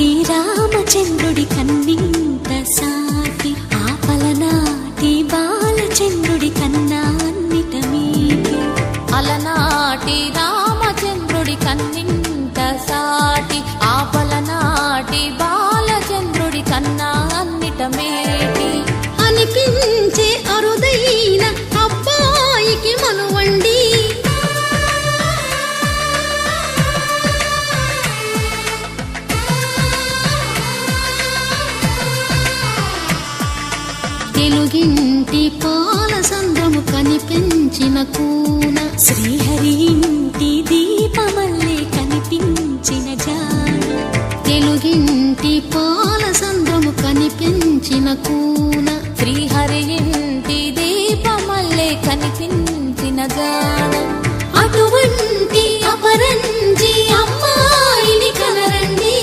అలనాటి రామచంద్రుడి కన్నింత సాటి ఆపలనాటి బాలచంద్రుడి కన్నాన్నిట మీటి అలనాటి రామచంద్రుడి కన్నింట సాటి తెలుగింటి పాల సంద్రము కనిపించిన కూన. శ్రీహరి ఇంటి దీపమల్లే కనిపించిన జాన. తెలుగింటి పాల సంద్రము కనిపించిన కూన. శ్రీహరి ఇంటి దీపమల్లే కనిపించిన జాన. అటువంటి